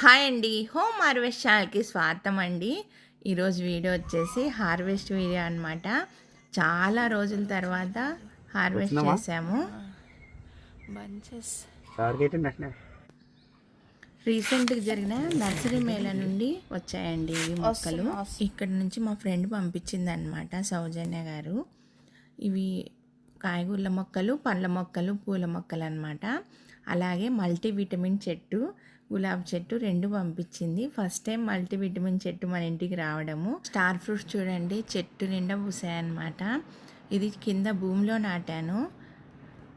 Hi అండి. Home harvest ఛానల్కి స్వాగతం అండి. ఈరోజు వీడియో వచ్చేసి హార్వెస్ట్ వీడియో అనమాట చాలా రోజుల తర్వాత హార్వెస్ట్? చేసాము. బంచెస్. టార్గెట్ నచ్చినా రీసెంట్గా జరిగిన నర్సరీ మేళ నుండి వచ్చాయండి ఇవి మొక్కలు. ఇక్కడ నుంచి మా ఫ్రెండ్ పంపించింది అనమాట సౌజన్య గారు. ఇవి కాయగూరల మొక్కలు పండ్ల మొక్కలు పూల మొక్కలు అనమాట అలాగే మల్టీవిటమిన్ చెట్టు గులాబీ చెట్టు రెండు పంపించింది. ఫస్ట్ టైం మల్టీవిటమిన్ చెట్టు మన ఇంటికి రావడము. స్టార్ ఫ్రూట్స్ చూడండి చెట్టు నిండా పూసాయన్నమాట. ఇది కింద భూమిలో నాటాను.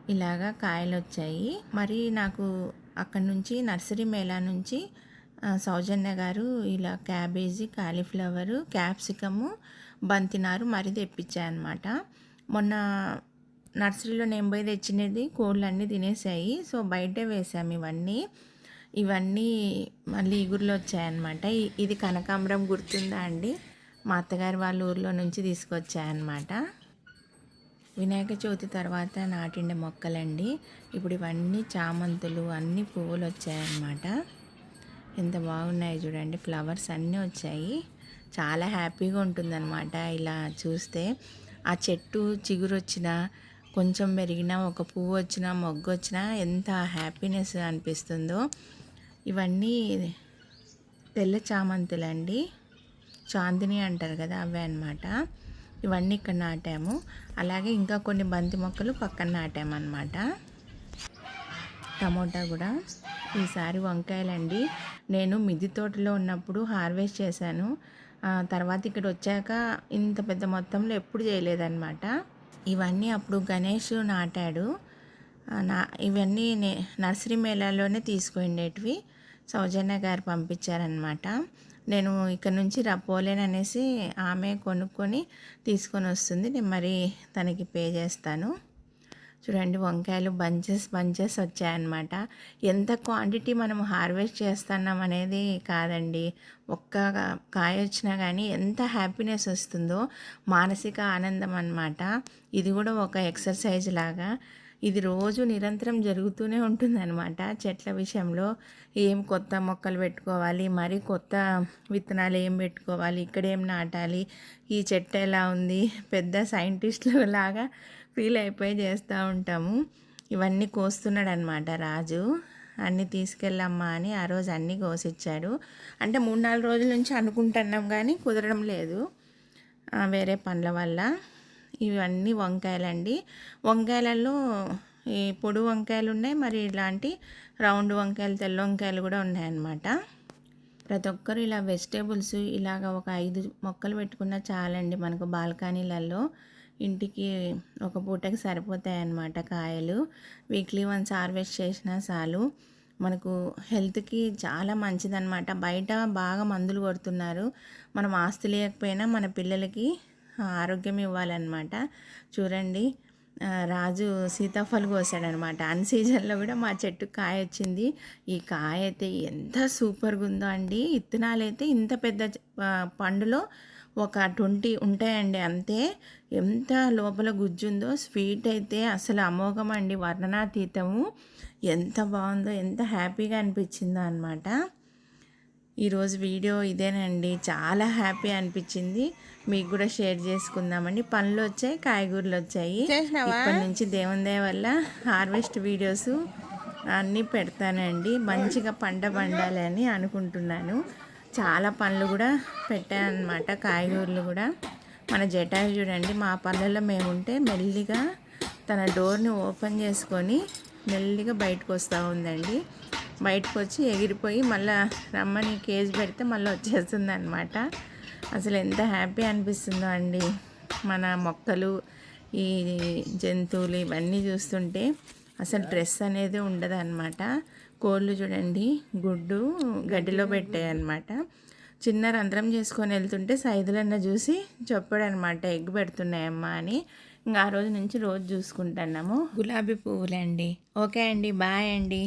ఇలాగా కాయలు వచ్చాయి మరి నాకు అక్కడ నుంచి నర్సరీ మేళా నుంచి సౌజన్య గారు ఇలా క్యాబేజీ కాలీఫ్లవరు క్యాప్సికము బంతినారు మరి తెప్పించాయన్నమాట. మొన్న నర్సరీలో నేను పోయి తెచ్చినది కోళ్ళు అన్నీ తినేసాయి. సో బయటే వేసాము ఇవన్నీ. ఇవన్నీ మళ్ళీ ఇగురులో వచ్చాయన్నమాట. ఇది కనకాంబరం గుర్తుందా అండి? మా అత్తగారు వాళ్ళ ఊర్లో నుంచి తీసుకొచ్చాయన్నమాట. వినాయక చవితి తర్వాత నాటిండే మొక్కలండి. ఇప్పుడు ఇవన్నీ చామంతులు అన్ని పువ్వులు వచ్చాయన్నమాట. ఎంత బాగున్నాయి చూడండి. ఫ్లవర్స్ అన్నీ వచ్చాయి. చాలా హ్యాపీగా ఉంటుందన్నమాట ఇలా చూస్తే. ఆ చెట్టు చిగురు వచ్చినా కొంచెం పెరిగినా ఒక పువ్వు వచ్చినా మొగ్గు వచ్చినా ఎంత హ్యాపీనెస్ అనిపిస్తుందో. ఇవన్నీ తెల్ల చామంతులండి చాందిని అంటారు కదా అవే అన్నమాట. ఇవన్నీ ఇక్కడ నాటాము. అలాగే ఇంకా కొన్ని బంతి మొక్కలు పక్కన నాటామన్నమాట. టమోటా కూడా. ఈసారి వంకాయలండి. నేను మిద్ది తోటలో ఉన్నప్పుడు హార్వెస్ట్ చేశాను. తర్వాత ఇక్కడ వచ్చాక ఇంత పెద్ద మొత్తంలో ఎప్పుడు చేయలేదన్నమాట. ఇవన్నీ అప్పుడు గణేష్ నాటాడు. నా ఇవన్నీ నే నర్సరీ మేళాలోనే తీసుకునేటివి సౌజన్య గారు పంపించారనమాట నేను ఇక్కడ నుంచి రపోలేననేసి ఆమె కొనుక్కొని తీసుకొని వస్తుంది. నేను మరి తనకి పే చేస్తాను. చూడండి వంకాయలు బంచెస్ బంచెస్ వచ్చాయన్నమాట. ఎంత క్వాంటిటీ మనం హార్వెస్ట్ చేస్తున్నాం అనేది కాదండి. ఒక్క కాయ వచ్చినా కానీ ఎంత హ్యాపీనెస్ వస్తుందో మానసిక ఆనందం అన్నమాట. ఇది కూడా ఒక ఎక్సర్సైజ్ లాగా. ఇది రోజు నిరంతరం జరుగుతూనే ఉంటుందన్నమాట చెట్ల విషయంలో. ఏం కొత్త మొక్కలు పెట్టుకోవాలి మరి కొత్త విత్తనాలు ఏం పెట్టుకోవాలి ఇక్కడ ఏం నాటాలి ఈ చెట్టు ఎలా ఉంది పెద్ద సైంటిస్టులు లాగా ఫీల్ అయిపోయి చేస్తూ ఉంటాము. ఇవన్నీ కోస్తున్నాడు అనమాట రాజు. అన్నీ తీసుకెళ్ళమ్మా అని ఆ రోజు అన్నీ కోసిచ్చాడు. అంటే మూడు నాలుగు రోజుల నుంచి అనుకుంటున్నాం కానీ కుదరడం లేదు. వేరే పనుల వల్ల. ఇవన్నీ వంకాయలండి. వంకాయలలో ఈ పొడు వంకాయలు ఉన్నాయి. మరి ఇలాంటి రౌండ్ వంకాయలు తెల్ల వంకాయలు కూడా ఉన్నాయన్నమాట. ప్రతి ఒక్కరు ఇలా వెజిటేబుల్స్ ఇలాగ ఒక ఐదు మొక్కలు పెట్టుకున్నా చాలండి మనకు బాల్కనీలలో. ఇంటికి ఒక పూటకి సరిపోతాయి అన్నమాట కాయలు. వీక్లీ వన్స్ హార్వెస్ట్ చేసినా చాలు. మనకు హెల్త్కి చాలా మంచిదన్నమాట. బయట బాగా మందులు కొడుతున్నారు. మనం ఆస్తి లేకపోయినా మన పిల్లలకి ఆరోగ్యం ఇవ్వాలన్నమాట. చూడండి రాజు సీతాఫలం కోసాడనమాట అన్ సీజన్లో కూడా మా చెట్టు కాయ వచ్చింది. ఈ కాయ అయితే ఎంత సూపర్గా ఉందో అండి. ఇత్తనాలు అయితే ఇంత పెద్ద పండులో ఒక ట్వంటీ ఉంటాయండి అంతే. ఎంత లోపల గుజ్జుందో స్వీట్ అయితే అసలు అమోఘం అండి వర్ణనాతీతము. ఎంత బాగుందో ఎంత హ్యాపీగా అనిపించిందో అనమాట ఈరోజు వీడియో ఇదేనండి. చాలా హ్యాపీ అనిపించింది. మీకు కూడా షేర్ చేసుకుందామండి. పండ్లు వచ్చాయి కాయగూరలు వచ్చాయి? ఇప్పటి నుంచి దేవుని దయ వల్ల హార్వెస్ట్ వీడియోస్ అన్నీ పెడతానండి. మంచిగా పంట పండాలని అనుకుంటున్నాను. చాలా పండ్లు కూడా పెట్టానమాట కాయగూరలు కూడా. మన జటాయి చూడండి మా పనులలో మేముంటే మెల్లిగా తన డోర్ని ఓపెన్ చేసుకొని మెల్లిగా బయటకు వస్తూ ఉందండి. బయటకు వచ్చి ఎగిరిపోయి మళ్ళీ రమ్మని కేజ్ పెడితే మళ్ళీ వచ్చేస్తుంది అనమాట అసలు ఎంత హ్యాపీ అనిపిస్తుందో అండి. మన మొక్కలు ఈ జంతువులు ఇవన్నీ చూస్తుంటే అసలు డ్రెస్ అనేది ఉండదు అనమాట కోళ్ళు చూడండి గుడ్డు గడ్డిలో పెట్టాయన్నమాట. చిన్న రంధ్రం చేసుకొని వెళ్తుంటే సైదులన్న చూసి చెప్పాడనమాట ఎగ్ పెడుతున్నాయమ్మా అని. ఇంకా ఆ రోజు నుంచి రోజు చూసుకుంటున్నాము. గులాబీ పువ్వులండి. ఓకే అండి బాయ్ అండి.